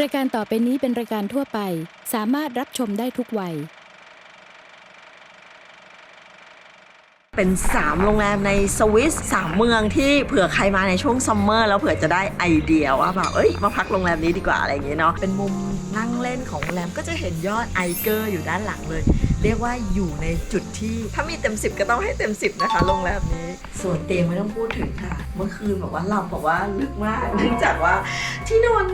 รายการต่อไปนี้เป็นรายการทั่วไป สามารถรับชมได้ทุกวัย เป็น 3 โรงแรมในสวิสสามเมืองที่เผื่อใครมาในช่วงซัมเมอร์แล้วเผื่อจะได้ไอเดียว่าแบบเอ้ย มาพักโรงแรมนี้ดีกว่าอะไรอย่างเงี้ยเนาะเป็นมุมนั่งเล่นของโรงแรมก็จะเห็นยอดไอเกอร์อยู่ด้านหลังเลย เรียกว่าอยู่ในจุดที่ ถ้ามีเต็ม 10 ก็ต้องให้เต็ม 10 นะคะโรงแรมนี้ ส่วนเตียงไม่ต้องพูดถึงค่ะ เมื่อคืนบอกว่าหลับบอกว่าลึกมากเนื่องจากว่าที่นอน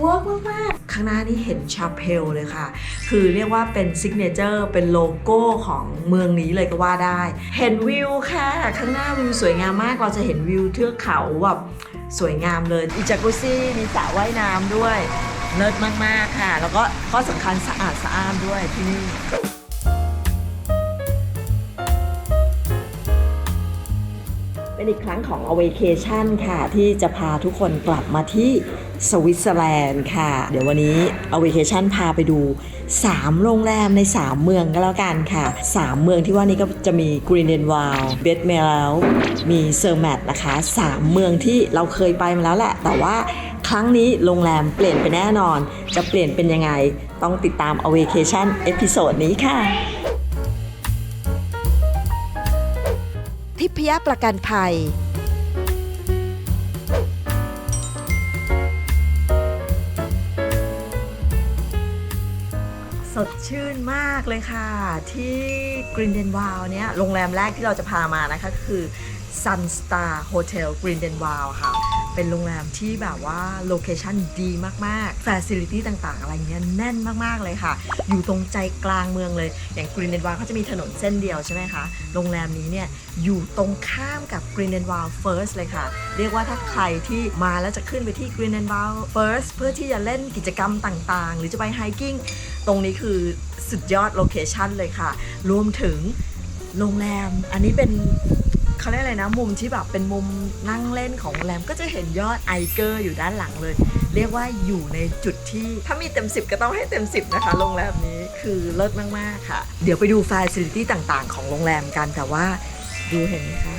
เวิร์กมากๆข้างหน้านี่เห็นชาเพลเลยค่ะ คือเรียกว่าเป็นซิกเนเจอร์เป็นโลโก้ของเมืองนี้เลยก็ว่าได้ เห็นวิวค่ะ ข้างหน้าวิวสวยงามมาก เราจะเห็นวิวเทือกเขาแบบสวยงามเลยอิจากุซี่มีสระว่ายน้ำด้วยเลิศมาก ๆ ค่ะ แล้วก็ข้อสำคัญสะอาดสะอ้านด้วยที่นี่ เป็นอีกครั้งของ a w a c a t i o n ค่ะ ที่จะพาทุกคนกลับมาที่สวิตเซอร์แลนด์ค่ะ เดี๋ยววันนี้ a w a c a t i o n พาไปดู 3 โรงแรมใน 3 เมืองก็แล้วกันค่ะ 3 เมืองที่ว่านี้ก็จะมี g r e e n e n w a l b e d m e l มีเซอร์แมทนะคะ 3 เมืองที่เราเคยไปมาแล้วแหละ แต่ว่าครั้งนี้โรงแรมเปลี่ยนไปแน่นอน จะเปลี่ยนเป็นยังไง ต้องติดตาม a w a c a t i o n เอพิโซดนี้ค่ะ ทิพยประกันภัย สดชื่นมากเลยค่ะ ที่กรีนเดนวาลเนี่ยโรงแรมแรกที่เราจะพามานะคะ คือ Sun Star Hotel Green d e n w a l ค่ะ เป็นโรงแรมที่แบบว่าโลเคชั่นดีมากๆ f a c i l i t y ต่างๆ อะไรเงี้ยแน่นมากๆเลยค่ะ อยู่ตรงใจกลางเมืองเลย อย่าง Green d e n w a l เขาจะมีถนนเส้นเดียวใช่ไหมคะ โรงแรมนี้เนี่ยอยู่ตรงข้ามกับ Green d e n w a l First เลยค่ะ เรียกว่าถ้าใครที่มาแล้วจะขึ้นไปที่ Green d e n w a l First เพื่อที่จะเล่นกิจกรรมต่างๆ หรือจะไปไฮกิ้ง ตรงนี้คือสุดยอดโลเคชั่นเลยค่ะ รวมถึงโรงแรม อันนี้เป็น เขาเรียกอะไรนะ มุมที่แบบเป็นมุมนั่งเล่นของโรงแรมก็จะเห็นยอดไอเกอร์อยู่ด้านหลังเลย เรียกว่าอยู่ในจุดที่ ถ้ามีเต็ม 10 ก็ต้องให้เต็ม 10 นะคะ โรงแรมนี้คือเลิศมาก ๆ ค่ะ เดี๋ยวไปดูฟ a ซิลิตี้ต่างๆ ของโรงแรมกันแต่ว่าดูเห็นไหมคะ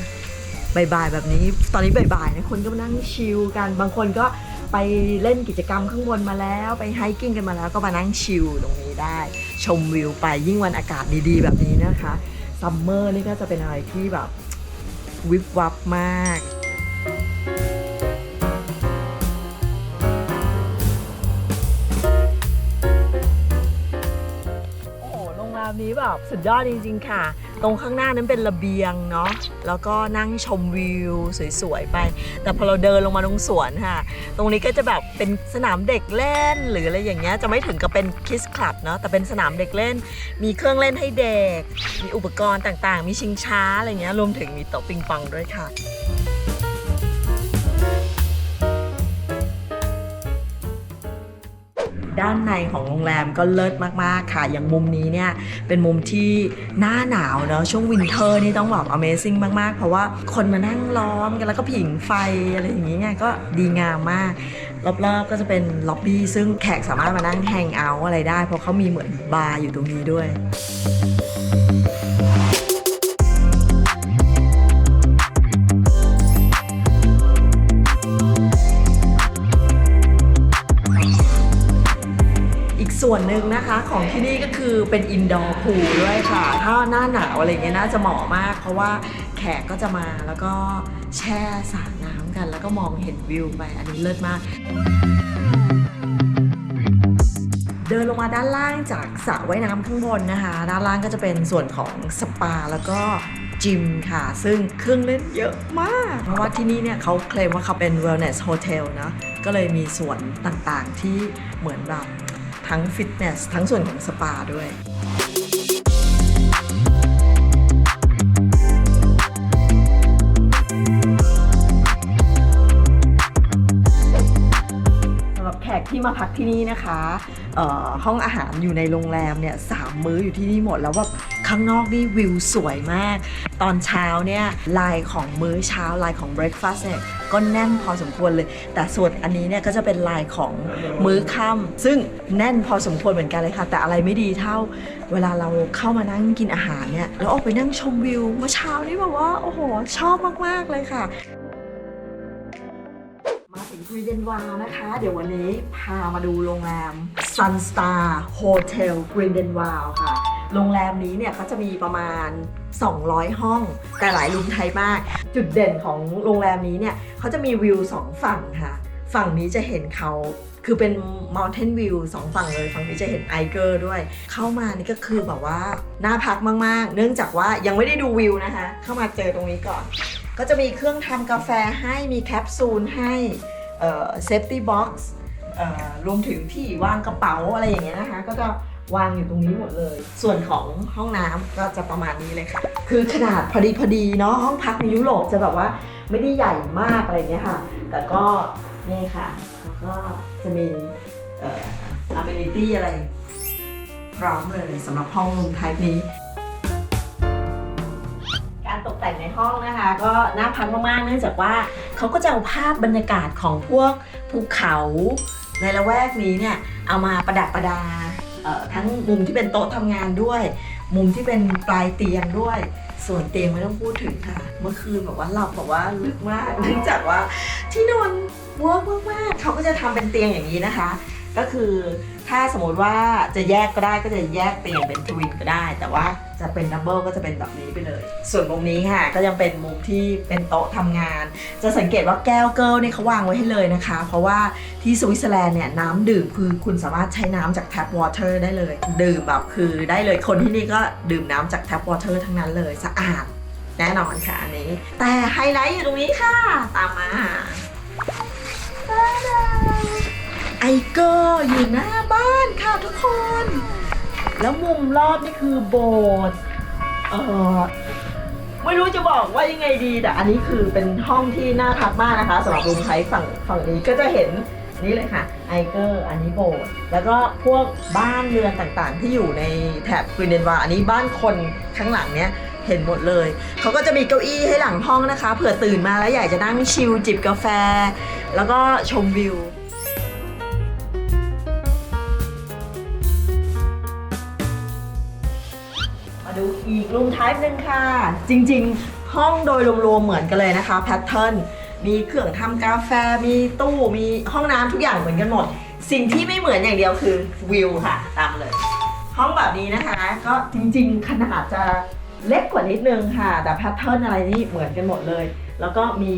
บ่ายๆแบบนี้ตอนนี้บ่ายๆนะคนก็นั่งชิลกันบางคนก็ไปเล่นกิจกรรมข้างบนมาแล้ว ไปไฮกิ้งกันมาแล้วก็มานั่งชิลตรงนี้ได้ ชมวิวไปยิ่งวันอากาศดีๆ แบบนี้นะคะซัมเมอร์นี่ก็จะเป็นอะไรที่แบบ วิบวับมากโอ้โหโรงแรมนี้แบบสุดยอดจริง ๆ ค่ะ ตรงข้างหน้านั้นเป็นระเบียงเนาะแล้วก็นั่งชมวิวสวยๆไป แต่พอเราเดินลงมาตรงสวนค่ะ ตรงนี้ก็จะแบบเป็นสนามเด็กเล่นหรืออะไรอย่างเงี้ยจะไม่ถึงกับเป็นคิสคลับเนาะแต่เป็นสนามเด็กเล่น มีเครื่องเล่นให้เด็ก มีอุปกรณ์ต่างๆ มีชิงช้าอะไรเงี้ยรวมถึงมีโต๊ะปิงปองด้วยค่ะ ด้านในของโรงแรมก็เลิศมากๆค่ะ อย่างมุมนี้เนี่ยเป็นมุมที่หน้าหนาวเนาะช่วงวินเทอร์นี่ต้องแบบ Amazing มากๆ เพราะว่าคนมานั่งล้อมกันแล้วก็ผิงไฟอะไรอย่างเงี้ยก็ดีงามมากรอบๆก็จะเป็นล็อบบี้ซึ่งแขกสามารถมานั่งแฮงเอาท์อะไรได้ เพราะเขามีเหมือนบาร์อยู่ตรงนี้ด้วย ส่วนหนึ่งนะคะของที่นี่ก็คือเป็นอินดอร์พูลด้วยค่ะ ถ้าหน้าหนาวอะไรเงี้ยน่าจะเหมาะมาก เพราะว่าแขกก็จะมาแล้วก็แช่สระน้ำกัน แล้วก็มองเห็นวิวไปอันนี้เลิศมากเดินลงมาด้านล่างจากสระว่ายน้ำข้างบนนะคะ ด้านล่างก็จะเป็นส่วนของสปาแล้วก็จิมค่ะ ซึ่งเครื่องเล่นเยอะมาก เพราะว่าที่นี่เนี่ยเขาเคลมว่าเขาเป็น wellness hotel นะ ก็เลยมีส่วนต่างๆที่เหมือนแบบ ทั้งฟิตเนสทั้งส่วนของสปาด้วยสำหรับแขกที่มาพักที่นี่นะคะห้องอาหารอยู่ในโรงแรมเนี่ยสามมื้ออยู่ที่นี่หมดแล้วแบบข้างนอกนี่วิวสวยมาก ตอนเช้าเนี่ยลายของมื้อเช้าลายของเบรคฟาสต์เนี่ย ก็แน่นพอสมควรเลย แต่ส่วนอันนี้เนี่ยก็จะเป็นลายของมื้อค่ำซึ่งแน่นพอสมควรเหมือนกันเลยค่ะ แต่อะไรไม่ดีเท่า เวลาเราเข้ามานั่งกินอาหารเนี่ยแล้วออกไปนั่งชมวิวเมื่อเช้านี้แบบว่าโอ้โหชอบมากๆเลยค่ะมาถึงพื้น Green w o w นะคะ เดี๋ยววันนี้พามาดูโรงแรม Sun Star Hotel Green w o w ค่ะ โรงแรมนี้เนี่ยเขาจะมีประมาณ 200 ห้อง แต่หลายรูมไทยมาก จุดเด่นของโรงแรมนี้เนี่ยเขาจะมีวิวสองฝั่งค่ะ ฝั่งนี้จะเห็นเขาคือเป็น Mountain View สองฝั่งเลย ฝั่งนี้จะเห็นไอเกอร์ด้วย เข้ามานี่ก็คือแบบว่าน่าพักมาก ๆ เนื่องจากว่ายังไม่ได้ดูวิวนะคะ เข้ามาเจอตรงนี้ก่อน ก็จะมีเครื่องทำกาแฟให้มีแคปซูลให้เซฟตี้บ็อกซ์รวมถึงที่วางกระเป๋าอะไรอย่างเงี้ยนะคะ ก็จะ วางอยู่ตรงนี้หมดเลย ส่วนของห้องน้ำก็จะประมาณนี้เลยค่ะ คือขนาดพอดีพอดีเนาะห้องพักในยุโรปจะแบบว่าไม่ได้ใหญ่มากอะไรเงี้ยค่ะ แต่ก็นี่ค่ะแล้วก็จะมีเอ่อ amenity อะไร พร้อมเลยสำหรับห้องรูมไทป์นี้ การตกแต่งในห้องนะคะ ก็น่าพักมากๆเนื่องจากว่าเขาก็จะเอาภาพบรรยากาศของพวกภูเขาในละแวกนี้เนี่ย เอามาประดับประดา ทั้งมุมที่เป็นโต๊ะทำงานด้วย มุมที่เป็นปลายเตียงด้วย ส่วนเตียงไม่ต้องพูดถึงค่ะ เมื่อคืนแบบว่าหลับแบบว่าลึกมากเนื่องจากว่าที่นอนเวิร์กมากๆเขาก็จะทำเป็นเตียงอย่างนี้นะคะ ก็คือ ถ้าสมมติว่าจะแยกก็ได้ก็จะแยกเตียงเป็นทวินก็ได้ แต่ว่าจะเป็นดับเบิลก็จะเป็นแบบนี้ไปเลย ส่วนมุมนี้ค่ะ ก็ยังเป็นมุมที่เป็นโต๊ะทำงาน จะสังเกตว่าแก้วเกิลนี่เขาวางไว้ให้เลยนะคะ เพราะว่าที่สวิตเซอร์แลนด์เนี่ยน้ำดื่มคือคุณสามารถใช้น้ำจากแท็บวอเตอร์ได้เลย ดื่มแบบคือได้เลยคนที่นี่ก็ดื่มน้ำจากแท็บวอเตอร์ทั้งนั้นเลยสะอาดแน่นอนค่ะอันนี้ แต่ไฮไลท์อยู่ตรงนี้ค่ะ ตามมาตาดา ไอเกอร์อยู่หน้าบ้านค่ะทุกคน แล้วมุมรอบนี่คือโบสถ์เออไม่รู้จะบอกว่ายังไงดี แต่อันนี้คือเป็นห้องที่น่าพักมากนะคะสำหรับรูมไทยฝั่งฝั่งนี้ก็จะเห็นนี่เลยค่ะไอเกอร์อันนี้โบสถ์แล้วก็พวกบ้านเรือนต่างๆ ที่อยู่ในแถบกรีนเดนวาอันนี้บ้านคนข้างหลังเนี้ยเห็นหมดเลย เขาก็จะมีเก้าอี้ให้หลังห้องนะคะ เผื่อตื่นมาแล้วอยากจะนั่งชิลจิบกาแฟ แล้วก็ชมวิว อีกรูมไทป์หนึ่งค่ะ จริงๆ ห้องโดยรวมๆเหมือนกันเลยนะคะแพทเทิร์นมีเครื่องทำกาแฟมีตู้มีห้องน้ำทุกอย่างเหมือนกันหมด สิ่งที่ไม่เหมือนอย่างเดียวคือวิวค่ะ ตามเลย ห้องแบบนี้นะคะ ก็จริงๆ ขนาดจะเล็กกว่านิดนึงค่ะ แต่แพทเทิร์นอะไรนี่เหมือนกันหมดเลย แล้วก็มี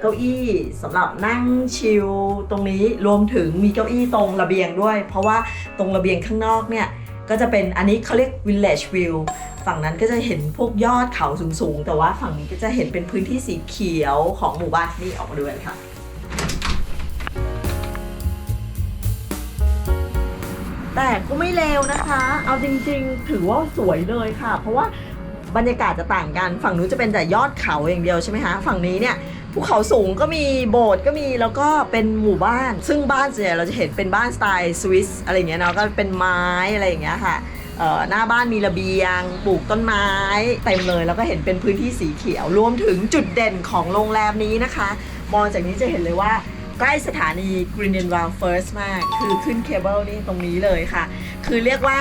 เก้าอี้สำหรับนั่งชิลตรงนี้รวมถึงมีเก้าอี้ตรงระเบียงด้วย เพราะว่าตรงระเบียงข้างนอกเนี่ยก็จะเป็นอันนี้เขาเรียก village view ฝั่งนั้นก็จะเห็นพวกยอดเขาสูงๆ แต่ว่าฝั่งนี้ก็จะเห็นเป็นพื้นที่สีเขียวของหมู่บ้านที่นี่ออกมาด้วยค่ะแต่ก็ไม่เลวนะคะ เอาจริงๆ ถือว่าสวยเลยค่ะ เพราะว่าบรรยากาศจะต่างกัน ฝั่งนู้นจะเป็นแต่ยอดเขาอย่างเดียวใช่ไหมคะ ฝั่งนี้เนี่ยภูเขาสูงก็มีโบสถ์ก็มีแล้วก็เป็นหมู่บ้าน ซึ่งบ้านส่วนใหญ่เราจะเห็นเป็นบ้านสไตล์สวิสอะไรเงี้ยเนาะก็เป็นไม้อะไรอย่างเงี้ยค่ะ หน้าบ้านมีระเบียง ปลูกต้นไม้เต็มเลยแล้วก็เห็นเป็นพื้นที่สีเขียว รวมถึงจุดเด่นของโรงแรมนี้นะคะ มองจากนี้จะเห็นเลยว่าใกล้สถานี Green and Wild First มาก คือขึ้นเคเบิลนี่ตรงนี้เลยค่ะ คือเรียกว่า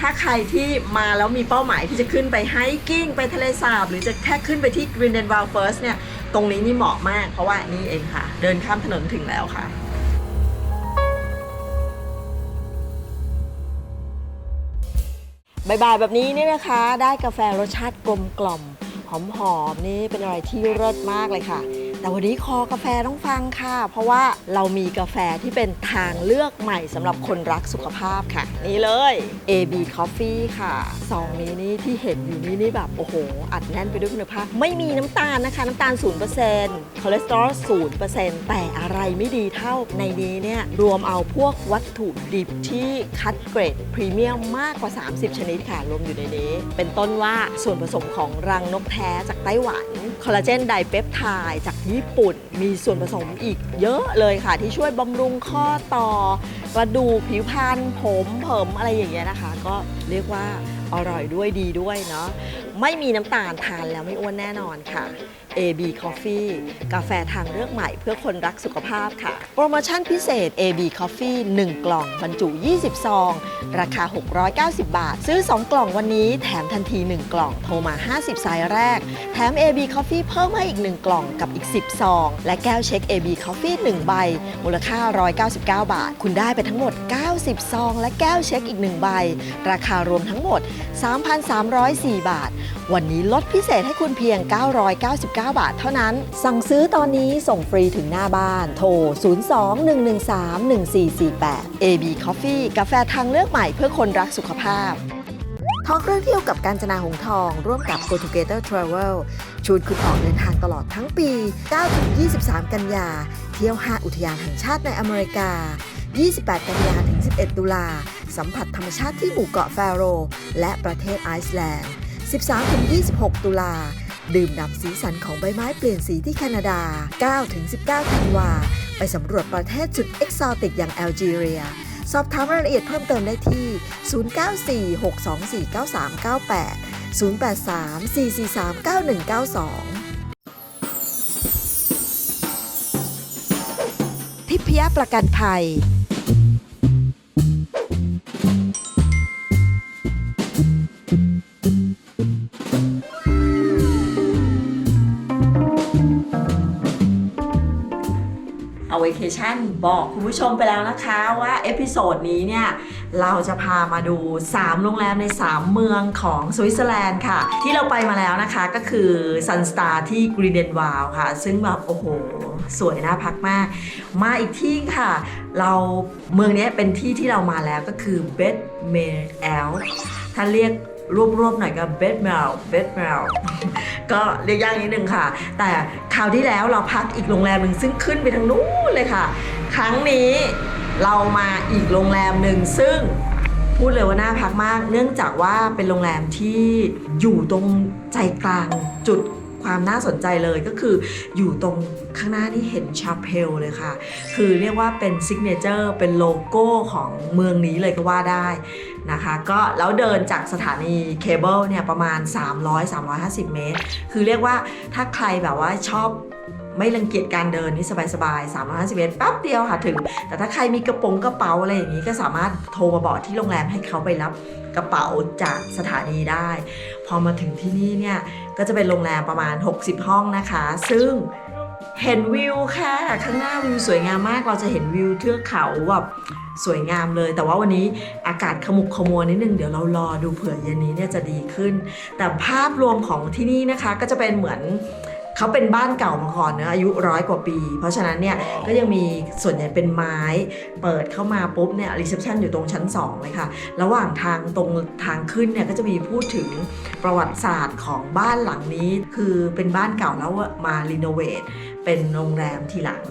ถ้าใครที่มาแล้วมีเป้าหมายที่จะขึ้นไปไฮกิ้งไปทะเลสาบ หรือจะแค่ขึ้นไปที่ Green and Wild First เนี่ย ตรงนี้นี่เหมาะมาก เพราะว่านี่เองค่ะ เดินข้ามถนนถึงแล้วค่ะ บ่ายๆแบบนี้เนี่ยนะคะ ได้กาแฟรสชาติกลมกล่อมหอมๆนี่เป็นอะไรที่เลิศมากเลยค่ะ แต่วันนี้คอกาแฟต้องฟังค่ะ เพราะว่าเรามีกาแฟที่เป็นทางเลือกใหม่สำหรับคนรักสุขภาพค่ะ นี่เลย AB Coffee ค่ะซองนี้นี่ที่เห็นอยู่นี่นี่แบบ โอ้โห อัดแน่นไปด้วยคุณภาพ ไม่มีน้ำตาลนะคะ น้ำตาล 0%คอเลสเตอรอล 0%แต่อะไรไม่ดีเท่าในนี้เนี่ยรวมเอาพวกวัตถุดิบที่คัดเกรดพรีเมียมมากกว่า 30 ชนิดค่ะ รวมอยู่ในนี้ เป็นต้นว่าส่วนผสมของรังนกแท้จากไต้หวัน คอลลาเจนไดเปปไทด์จากญี่ปุ่น มีส่วนผสมอีกเยอะเลยค่ะ ที่ช่วยบำรุงข้อต่อกระดูกผิวพรรณผม เผิมอะไรอย่างเงี้ยนะคะ ก็เรียกว่าอร่อยด้วยดีด้วยเนาะ ไม่มีน้ำตาลทานแล้วไม่อ้วนแน่นอนค่ะ AB Coffee กาแฟทางเลือกใหม่เพื่อคนรักสุขภาพค่ะ โปรโมชั่นพิเศษ AB Coffee 1 กล่องบรรจุ 20 ซอง ราคา 690 บาท ซื้อ 2 กล่องวันนี้ แถมทันที 1 กล่องโทรมา 50 สายแรก แถม AB Coffee เพิ่มให้อีก 1 กล่องกับอีก 10 ซอง และแก้วเช็ค AB Coffee 1 ใบ มูลค่า 199 บาท คุณได้ไปทั้งหมด 90 ซอง และแก้วเช็คอีก 1 ใบ ราคารวมทั้งหมด 3,304 บาทวันนี้ลดพิเศษให้คุณเพียง 999 บาทเท่านั้น สั่งซื้อตอนนี้ส่งฟรีถึงหน้าบ้าน โทร 02-113-1448 AB Coffee กาแฟทางเลือกใหม่เพื่อคนรักสุขภาพท้องเรื่องเที่ยวกับการจนาหงทอง ร่วมกับ Go Together Travel ชวนคุณออกเดินทางตลอดทั้งปี 9-23 กันยา เที่ยว 5 อุทยานแห่งชาติในอเมริกา 28 กันยาถึง 11 ตุลา สัมผัสธรรมชาติที่หมู่เกาะแฟโร และประเทศไอซ์แลนด์ 13-26 ตุลา ดื่มด่ำสีสันของใบไม้เปลี่ยนสีที่แคนาดา 9-19 ธันวา ไปสำรวจประเทศสุดเอกซอติกอย่างแอลจีเรีย สอบถามรายละเอียดเพิ่มเติมได้ที่ 0946249398 083-443-9192 ทิพยประกันภัย ชันบอกคุณผู้ชมไปแล้วนะคะว่าเอพิโซดนี้เนี่ย เราจะพามาดู 3 โรงแรมใน 3 เมืองของสวิตเซอร์แลนด์ค่ะ ที่เราไปมาแล้วนะคะก็คือ Sun Star ที่กรีเดนวาลค่ะ ซึ่งแบบโอ้โห สวยน่าพักมาก มาอีกที่ค่ะ เราเมืองนี้เป็นที่ที่เรามาแล้วก็คือเบดเมลแอลถ้าเรียกรวบๆหน่อยก็เบดเมลเบดเมล ก็เรียกยากนิดนึงค่ะ แต่คราวที่แล้วเราพักอีกโรงแรมหนึ่งซึ่งขึ้นไปทางนู้นเลยค่ะ ครั้งนี้เรามาอีกโรงแรมหนึ่งซึ่งพูดเลยว่าน่าพักมาก เนื่องจากว่าเป็นโรงแรมที่อยู่ตรงใจกลางจุด ความน่าสนใจเลยก็คืออยู่ตรงข้างหน้านี่เห็นชาเพลเลยค่ะ คือเรียกว่าเป็นซิกเนเจอร์เป็นโลโก้ของเมืองนี้เลยก็ว่าได้นะคะก็แล้วเดินจากสถานีเคเบิลเนี่ยประมาณ 300-350 เมตร คือเรียกว่าถ้าใครแบบว่าชอบไม่รังเกียจการเดินนี่สบายๆ350เมตรแป๊บเดียวค่ะถึง แต่ถ้าใครมีกระโปรงกระเป๋าอะไรอย่างนี้ก็สามารถโทรมาบอกที่โรงแรมให้เขาไปรับกระเป๋าจากสถานีได้ พอมาถึงที่นี่เนี่ย ก็จะเป็นโรงแรมประมาณ 60 ห้องนะคะ ซึ่งเห็นวิวค่ะ ข้างหน้าวิวสวยงามมากเราจะเห็นวิวเทือกเขาแบบสวยงามเลย แต่ว่าวันนี้อากาศขมุกขมัวนิดนึงเดี๋ยวเรารอดูเผื่อเย็นนี้เนี่ยจะดีขึ้น แต่ภาพรวมของที่นี่นะคะก็จะเป็นเหมือน เขาเป็นบ้านเก่ามาก่อนเนอะอายุร้อยกว่าปี เพราะฉะนั้นเนี่ยก็ยังมีส่วนใหญ่เป็นไม้เปิดเข้ามาปุ๊บเนี่ยรีเซพชันอยู่ตรงชั้น 2 เลยค่ะ ระหว่างทางตรงทางขึ้นเนี่ยก็จะมีพูดถึงประวัติศาสตร์ของบ้านหลังนี้ คือเป็นบ้านเก่าแล้วมารีโนเวทเป็นโรงแรมทีหลัง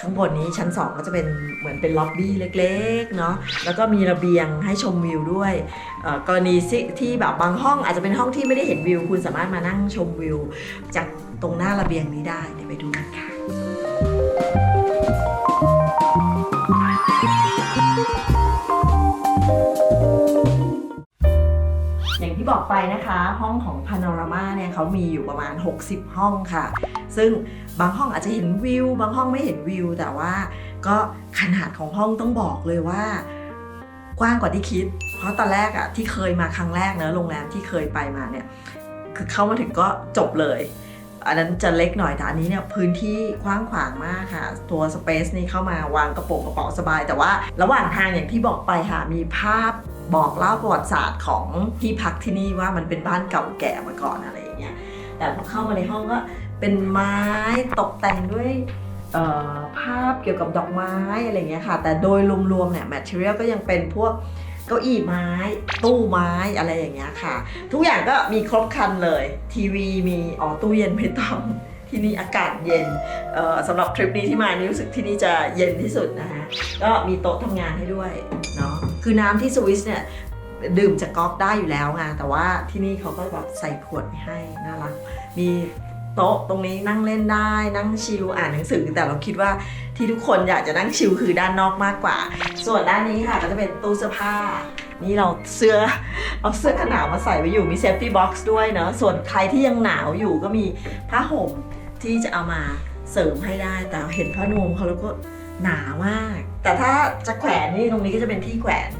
ข้างบนนี้ชั้น 2 ก็จะเป็นเหมือนเป็นล็อบบี้เล็กๆเนาะแล้วก็มีระเบียงให้ชมวิวด้วยเอ่อกรณีที่ที่แบบบางห้องอาจจะเป็นห้องที่ไม่ได้เห็นวิว คุณสามารถมานั่งชมวิวจาก ตรงหน้าระเบียงนี้ได้ เดี๋ยวไปดูกันค่ะอย่างที่บอกไปนะคะ ห้องของพา n o รามาเนี่ยเขามีอยู่ประมาณ 60 ห้องค่ะ ซึ่งบางห้องอาจจะเห็นวิว บางห้องไม่เห็นวิว แต่ว่าก็ขนาดของห้องต้องบอกเลยว่า กว้างกว่าที่คิด เพราะตอนแรกอะที่เคยมาครั้งแรกเนะโรงแรมที่เคยไปมาเนี่ย คือเข้ามาถึงก็จบเลย อันนั้นจะเล็กหน่อยแต่อันนี้เนี่ยพื้นที่กว้างขวางมากค่ะ ตัวสเปซนี่เข้ามาวางกระโปรงกระเป๋าสบาย แต่ว่าระหว่างทางอย่างที่บอกไปค่ะมีภาพบอกเล่าประวัติศาสตร์ของที่พักที่นี่ว่ามันเป็นบ้านเก่าแก่มาก่อนอะไรอย่างเงี้ยแต่พอเข้ามาในห้องก็เป็นไม้ตกแต่งด้วยเอ่อภาพเกี่ยวกับดอกไม้อะไรเงี้ยค่ะ แต่โดยรวมๆเนี่ยแมทเทียลก็ยังเป็นพวก เก้าอี้ไม้ ตู้ไม้อะไรอย่างเงี้ยค่ะ ทุกอย่างก็มีครบครันเลย ทีวีมีอ๋อตู้เย็นไม่ต้องที่นี่อากาศเย็นสำหรับทริปนี้ที่มานี่รู้สึกที่นี่จะเย็นที่สุดนะฮะก็มีโต๊ะทำงานให้ด้วยเนาะคือน้ำที่สวิสเนี่ยดื่มจากก๊อกได้อยู่แล้วไงแต่ว่าที่นี่เขาก็แบบใส่ขวดให้น่ารักมี โต๊ะตรงนี้นั่งเล่นได้นั่งชิลอ่านหนังสือแต่เราคิดว่าที่ทุกคนอยากจะนั่งชิลคือด้านนอกมากกว่า ส่วนด้านนี้ค่ะก็จะเป็นตู้เสื้อผ้า นี่เราเสื้อเอาเสื้อกันหนาวมาใส่ไว้อยู่มีเซฟตี้บ็อกซ์ด้วยเนาะส่วนใครที่ยังหนาวอยู่ก็มีผ้าห่มที่จะเอามาเสริมให้ได้แต่เห็นผ้านวมเขาแล้วก็หนามาก แต่ถ้าจะแขวนนี่ตรงนี้ก็จะเป็นที่แขวน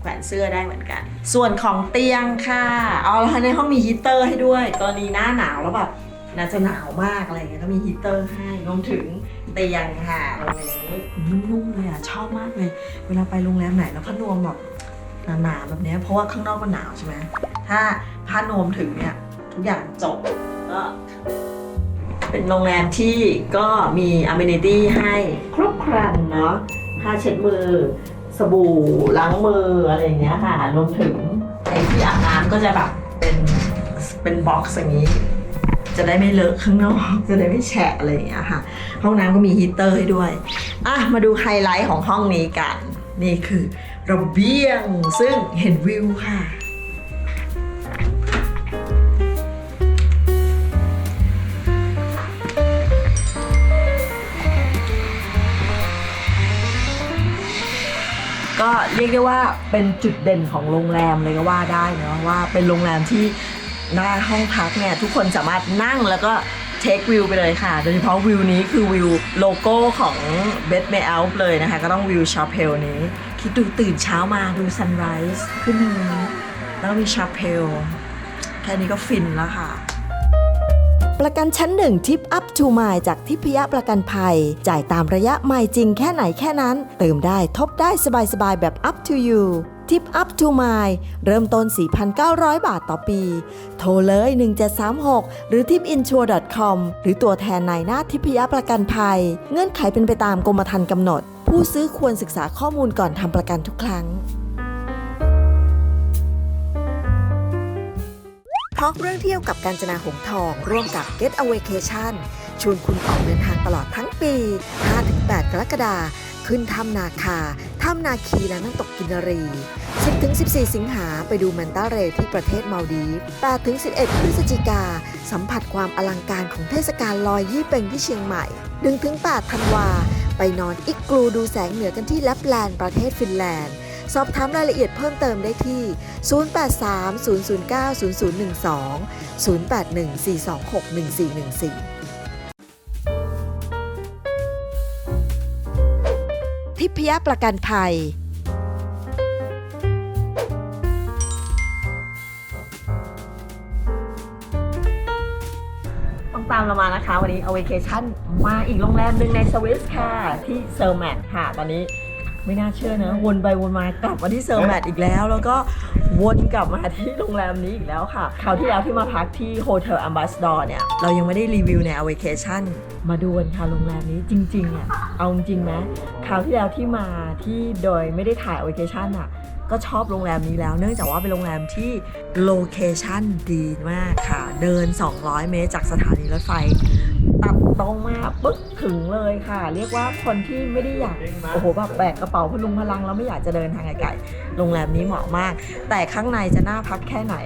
แขวนเสื้อได้เหมือนกัน ส่วนของเตียงค่ะ เอาในห้องมีฮีเตอร์ให้ด้วย กรณีหน้าหนาวแล้วแบบ น่าจะหนาวมากอะไรเงี้ยก็มีฮีเตอร์ให้รวมถึงเตียงค่ะตรงนี้นุ่มๆเลยอะชอบมากเลย เวลาไปโรงแรมไหนแล้วผ้านวมแบบหนาๆแบบเนี้ยเพราะว่าข้างนอกมันหนาวใช่ไหมถ้าผ้านวมถึงเนี่ยทุกอย่างจบก็เป็นโรงแรมที่ก็มีอ m ม n i t y ให้ครบครันเนาะผ้าเช็ดมือ สบู่ล้างมืออะไรอย่างเงี้ยค่ะรวมถึงในที่อาบน้ำก็จะแบบเป็นเป็นบ็อกซ์อย่างนี้ จะได้ไม่เลอะข้างนอก จะได้ไม่แฉะอะไรอย่างเงี้ยค่ะ ห้องน้ำก็มีฮีเตอร์ให้ด้วย อะ มาดูไฮไลท์ของห้องนี้กัน นี่คือระเบียงซึ่งเห็นวิวค่ะก็เรียกได้ว่าเป็นจุดเด่นของโรงแรมเลยก็ว่าได้นะว่าเป็นโรงแรมที่ หน้าห้องพักเนี่ยทุกคนสามารถนั่งแล้วก็เทควิวไปเลยค่ะ โดยเฉพาะวิวนี้คือวิวโลโก้ของเบ d เมลเลยนะคะ ก็ต้องวิวชาเพลนี้ คิดดูตื่นเช้ามาดูซันไรส์ขึ้นทางนี้ แล้วมีชาเพลแค่นี้ก็ฟินแล้วค่ะ ประกันชั้นหนึ่งทิปอัพทูมายจากทิพยประกันภัย จ่ายตามระยะไม่จริงแค่ไหนแค่นั้น เติมได้ทบได้สบายๆแบบ up to you ทิปอัพทูมายเริ่มต้น 4,900 บาทต่อปี โทรเลย 1736 หรือ tipinsure.com หรือตัวแทนนายหน้าทิพยประกันภัย เงื่อนไขเป็นไปตามกรมธรรม์กำหนด ผู้ซื้อควรศึกษาข้อมูลก่อนทำประกันทุกครั้ง ทอกเรื่องเที่ยวกับการจนาหงทอง ร่วมกับ Get a Vacation ชวนคุณออกเดินทางตลอดทั้งปี 5-8 กรกฎาคมขึ้นถ้ำนาคา ถ้ำนาคีและน้ำตกกินรี 10-14 สิงหาไปดูแมนตาเรที่ประเทศมาลดีฟ8-11 พฤศจิกา สัมผัสความอลังการของเทศกาลลอยยี่เป็งที่เชียงใหม่ 1-8 ธันวา ไปนอนอิกกลูดูแสงเหนือกันที่แลปแลนด์ประเทศฟินแลนด์ สอบถามรายละเอียดเพิ่มเติมได้ที่ 0830090012 0814261414 ยประกันภัย ต้องตามเรามานะคะ วันนี้เอาเวเคชั่นมาอีกโรงแรมหนึ่งในสวิสค่ะ ที่เซอร์แมทค่ะ ตอนนี้ไม่น่าเชื่อนะ วนไปวนมากลับมาที่เซอร์แมทอีกแล้ว แล้วก็วนกลับมาที่โรงแรมนี้อีกแล้วค่ะ คราวที่แล้วที่มาพักที่โฮเทลอัมบาสดอร์เนี่ย เรายังไม่ได้รีวิวในเอาเวเคชั่นมาดูกันค่ะโรงแรมนี้จริงๆอะเอาจริงๆนะค ราวที่แล้วที่มาที่โดยไม่ได้ถ่ายเอเวเคชั่นอะก็ชอบโรงแรมนี้แล้ว เนื่องจากว่าเป็นโรงแรมที่โลเคชั่นดีมากค่ะ เดิน 200 เมตรจากสถานีรถไฟ ตัดตรงมาปึ๊กถึงเลยค่ะ เรียกว่าคนที่ไม่ได้อยากโอ้โหแบบแบกกระเป๋าพลุงพลังแล้วไม่อยากจะเดินทางไกลๆโรงแรมนี้เหมาะมาก แต่ข้างในจะน่าพักแค่ไหน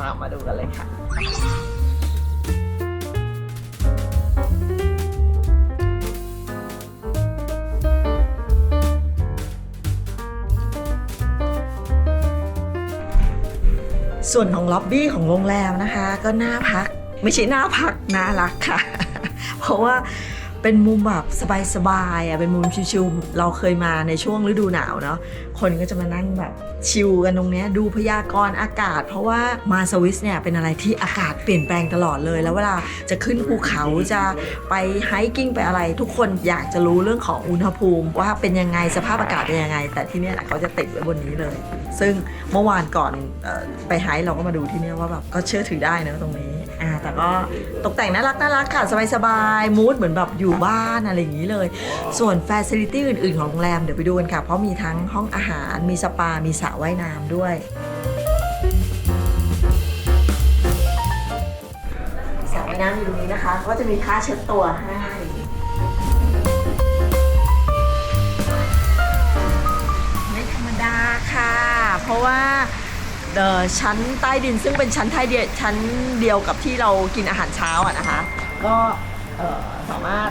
ตามมาดูกันเลยค่ะ ส่วนของล็อบบี้ของโรงแรมนะคะ ก็น่าพัก ไม่ใช่น่าพักน่ารักค่ะ เพราะว่าเป็นมุมแบบสบายๆอะเป็นมุมชิลๆเราเคยมาในช่วงฤดูหนาวเนาะคนก็จะมานั่งแบบชิลกันตรงนี้ดูพยากรณ์อากาศ เพราะว่ามาสวิสเนี่ยเป็นอะไรที่อากาศเปลี่ยนแปลงตลอดเลย แล้วเวลาจะขึ้นภูเขาจะไปไฮกิ้งไปอะไร ทุกคนอยากจะรู้เรื่องของอุณหภูมิ ว่าเป็นยังไงสภาพอากาศเป็นยังไง แต่ที่นี่เขาจะติดไว้บนนี้เลย ซึ่งเมื่อวานก่อนไปไฮค์เราก็มาดูที่นี่ว่าแบบก็เชื่อถือได้นะตรงนี้อ่าแต่ก็ตกแต่งน่ารักน่ารักค่ะสบายๆมูดเหมือนแบบอยู่บ้านอะไรอย่างนี้เลย ส่วนฟซิลิตี้อื่นๆของโรงแรมเดี๋ยวไปดูกันค่ะ เพราะมีทั้งห้องอาหารมีสปา มีสระว่ายน้ำด้วยสระว่ายน้ำอยู่ตรงนี้นะคะ ก็จะมีค่าเช็ดตัวให้ เพราะว่าชั้นใต้ดินซึ่งเป็นชั้นไทยเดียชั้นเดียวกับที่เรากินอาหารเช้าอะนะคะก็สามารถ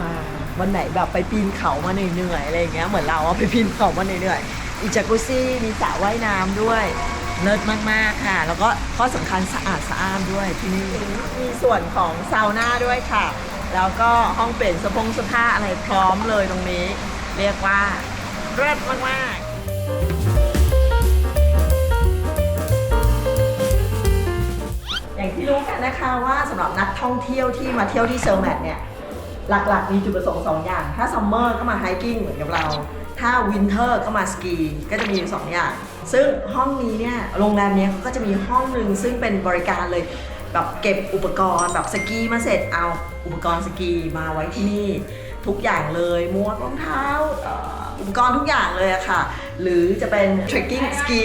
มาวันไหนแบบไปปีนเขามาเหนื่อยๆอะไรอย่างเงี้ยเหมือนเราอะไปปีนเขามาเหนื่อยๆอีจากุซี่มีสระว่ายน้ำด้วยเลิศมากๆค่ะ แล้วก็ข้อสำคัญสะอาดสะอ้านด้วยที่นี่มีส่วนของซาวน่าด้วยค่ะ แล้วก็ห้องเปลี่ยนเสอพงเสื้อผ้าอะไรพร้อมเลยตรงนี้ เรียกว่าเลิศมากๆ อย่างที่รู้กันนะคะว่าสำหรับนักท่องเที่ยวที่มาเที่ยวที่เซอร์แมทเนี่ยหลักๆ มีจุดประสงค์สองอย่าง ถ้าซัมเมอร์ก็มาไฮกิ้งเหมือนกับเรา ถ้าวินเทอร์ก็มาสกีก็จะมีอยู่สองอย่าง ซึ่งห้องนี้เนี่ยโรงแรมเนี้ยเขาก็จะมีห้องหนึ่งซึ่งเป็นบริการเลยแบบเก็บอุปกรณ์แบบสกีมาเสร็จเอาอุปกรณ์สกีมาไว้ที่นี่ทุกอย่างเลยมวกรองเท้าอุปกรณ์ทุกอย่างเลยอะค่ะ หรือจะเป็น trekking ski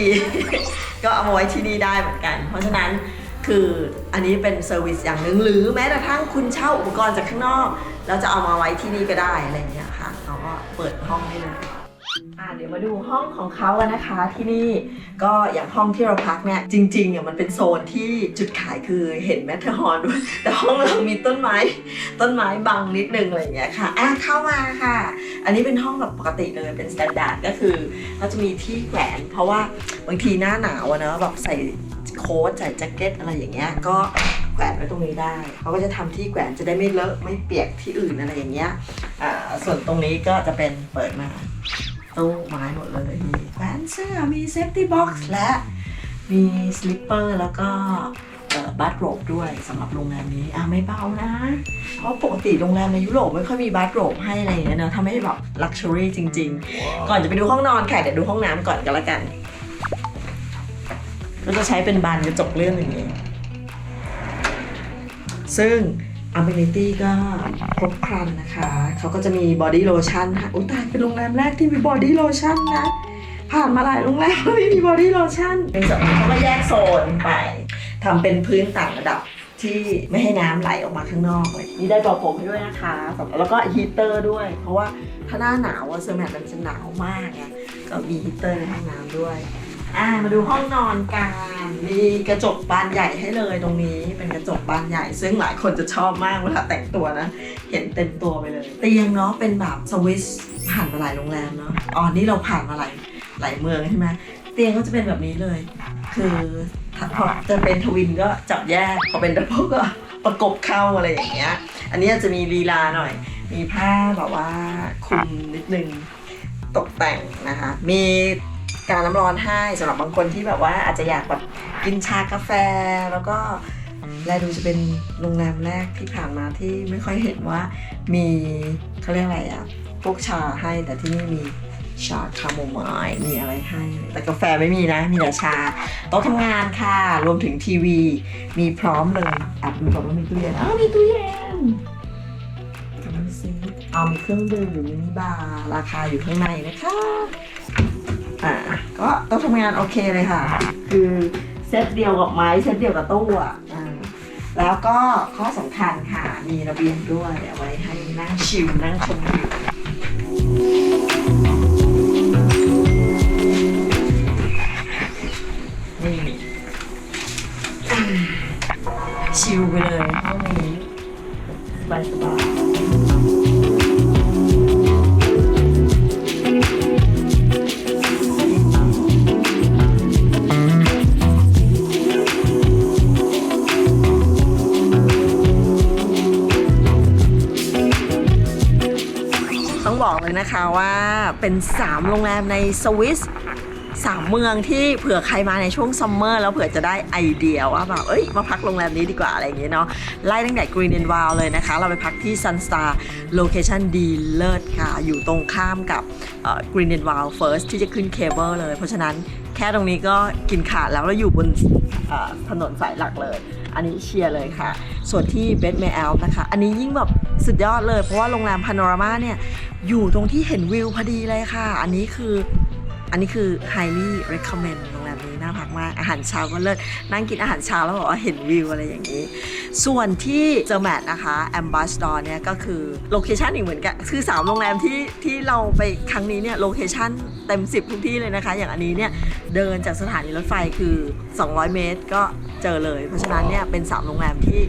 ก็เอามาไว้ที่นี่ได้เหมือนกัน เพราะฉะนั้น คืออันนี้เป็นเซอร์วิสอย่างหนึ่งหรือแม้กระทั่งคุณเช่าอุปกรณ์จากข้างนอก แล้วจะเอามาไว้ที่นี่ก็ได้อะไรอย่างเงี้ยค่ะเราก็เปิดห้องให้เลยอ่าเดี๋ยวมาดูห้องของเขากันนะคะที่นี่ก็อย่างห้องที่เราพักเนี่ยจริงๆอะมันเป็นโซนที่จุดขายคือเห็นแมทเทอร์ฮอร์นด้วย แต่ห้องเรามีต้นไม้ ต้นไม้บังนิดนึงอะไรอย่างเงี้ยค่ะอะเข้ามาค่ะ อันนี้เป็นห้องแบบปกติเลยเป็นสแตนดาร์ดก็คือ เราจะมีที่แขวนเพราะว่าบางทีหน้าหนาวอะเนะแบบใส่ โค้ทใส่แจ็คเก็ตอะไรอย่างเงี้ยก็แขวนไว้ตรงนี้ได้เขาก็จะทำที่แขวนจะได้ไม่เลอะไม่เปียกที่อื่นอะไรอย่างเงี้ยอ่าส่วนตรงนี้ก็จะเป็นเปิดมาตู้ไม้หมดเลยมีแขวนเสื้อมีเซฟตี้บ็อกซ์และมีสลิปเปอร์แล้วก็บัตโรบด้วยสำหรับโรงแรมนี้อะไม่เบานะ เพราะปกติโรงแรมในยุโรปไม่ค่อยมีบัตโรบให้อะไรอย่างเงี้ยเนอะทำให้แบบลักชัวรี่จริง ๆ ก่อนจะไปดูห้องนอนค่ะเดี๋ยวดูห้องน้ำก่อนกันละกัน ก็จะใช้เป็นบานกระจกเลื่อนอย่างนี้ ซึ่ง a m e n i t y ก็ครบครันนะคะ เขาก็จะมีบอดี้โลชั่นค่ะอุ้ยตายเป็นโรงแรมแรกที่มีบอดี้โลชั่นนะ ผ่านมาหลายโรงแรมแล้วไม่มีบอดี้โลชั่นในส่วนนี้เขาก็แยกโซนไปทำเป็นพื้นต่างระดับที่ไม่ให้น้ำไหลออกมาข้างนอกเลยมีได้ปลอกผมให้ด้วยนะคะ แล้วก็ฮีเตอร์ด้วย เพราะว่าถ้าหน้าหนาวอะเซอร์แมทมันจะหนาวมากไงก็มีฮีเตอร์ในห้องน้ำด้วย อ่ามาดูห้องนอนกันมีกระจกบานใหญ่ให้เลยตรงนี้เป็นกระจกบานใหญ่ ซึ่งหลายคนจะชอบมากเวลาแต่งตัวนะ เห็นเต็มตัวไปเลย เตียงเนาะเป็นแบบสวิสผ่านมาหลายโรงแรมเนาะอ๋อนี่เราผ่านมาหลายหลายเมืองใช่ไหมเตียงก็จะเป็นแบบนี้เลย คือถ้าพอจะเป็นทวินก็จับแยกพอเป็นดับเบิลก็ประกบเข้าอะไรอย่างเงี้ย อันนี้จะมีลีลาหน่อย มีผ้าแบบว่าคลุมนิดนึงตกแต่งนะคะ มี การน้ำร้อนให้สำหรับบางคนที่แบบว่าอาจจะอยากแบบกินชากาแฟแล้วก็แลดูจะเป็นโรงแรมแรกที่ผ่านมาที่ไม่ค่อยเห็นว่ามีเขาเรียกอะไรอะพวกชาให้แต่ที่นี่มีชาคาโมไมล์มีอะไรให้ แต่กาแฟไม่มีนะ มีแต่ชาโต๊ะทำงานค่ะ รวมถึงทีวี มีพร้อมเลยอะดูก่อนว่ามีตู้เย็นอ้าวมีตู้เย็นดูสิเอามีเครื่องดื่มมินิบาร์ราคาอยู่ข้างในนะคะ อ่าก็ต้องทำงานโอเคเลยค่ะ คือเซตเดียวกับไม้เซตเดียวกับตู้อะแล้วก็ข้อสำคัญค่ะ มีระเบียงด้วยเอาไว้ให้นั่งชิลนั่งชมวิวนี่อ่ชิลไปเลยห้องนี้สบายสบาย นะคะว่าเป็น 3 โรงแรมในสวิสสามเมืองที่เผื่อใครมาในช่วงซัมเมอร์แล้วเผื่อจะได้ไอเดียว่าแบบเอ้ยมาพักโรงแรมนี้ดีกว่าอะไรอย่างเงี้ยเนาะไล่ตั้งแต่ Green and Wild เลยนะคะ เราไปพักที่ Sunstar Location ดีเลิศค่ะ อยู่ตรงข้ามกับเอ่อ Green and Wild First ที่จะขึ้นเคเบิลเลย เพราะฉะนั้นแค่ตรงนี้ก็กินขาดแล้วแล้วอยู่บนถนนสายหลักเลย อันนี้เชียร์เลยค่ะ ส่วนที่เบ d เม a ลนะคะ อันนี้ยิ่งแบบสุดยอดเลย เพราะว่าโรงแรมพาโนรามาเนี่ย อยู่ตรงที่เห็นวิวพอดีเลยค่ะ อันนี้คือ อันนี้คือ highly recommend เพักมากอาหารเช้าก็เลิศนั่งกินอาหารเช้าแล้วบอกว่าเห็นวิวอะไรอย่างนี้ ส่วนที่เจอแมทนะคะ Ambassador เนี่ยก็คือโลเคชันอีกเหมือนกัน คือ3โรงแรมที่ที่เราไปครั้งนี้เนี่ยโลเคชันเต็ม 10 ทุกที่เลยนะคะ อย่างอันนี้เนี่ยเดินจากสถานีรถไฟคือ 200 เมตรก็เจอเลย เพราะฉะนั้นเนี่ยเป็น 3 โรงแรมที่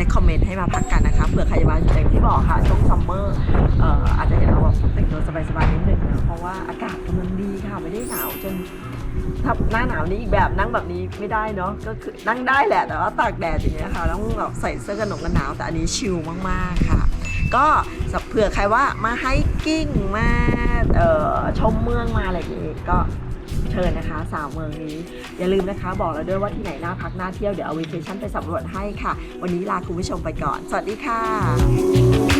recommend ให้มาพักกันนะคะเผื่อใครจะมาอย่างที่บอกค่ะ หน้าหนาวนี้อีกแบบนั่งแบบนี้ไม่ได้เนาะก็คือนั่งได้แหละแต่ว่าตากแดดอย่างเงี้ยค่ะต้องแบบใส่เสื้อกันหนาวกันหนาวแต่อันนี้ชิลมากๆค่ะ ก็เผื่อใครว่ามาไฮกิ้งมาเอ่อชมเมืองมาอะไรอย่างงี้ก็เชิญนะคะสามเมืองนี้ อย่าลืมนะคะบอกเราด้วยว่าที่ไหนน่าพักน่าเที่ยวเดี๋ยวเอาวีเคชั่นไปสำรวจให้ค่ะ วันนี้ลาคุณผู้ชมไปก่อน สวัสดีค่ะ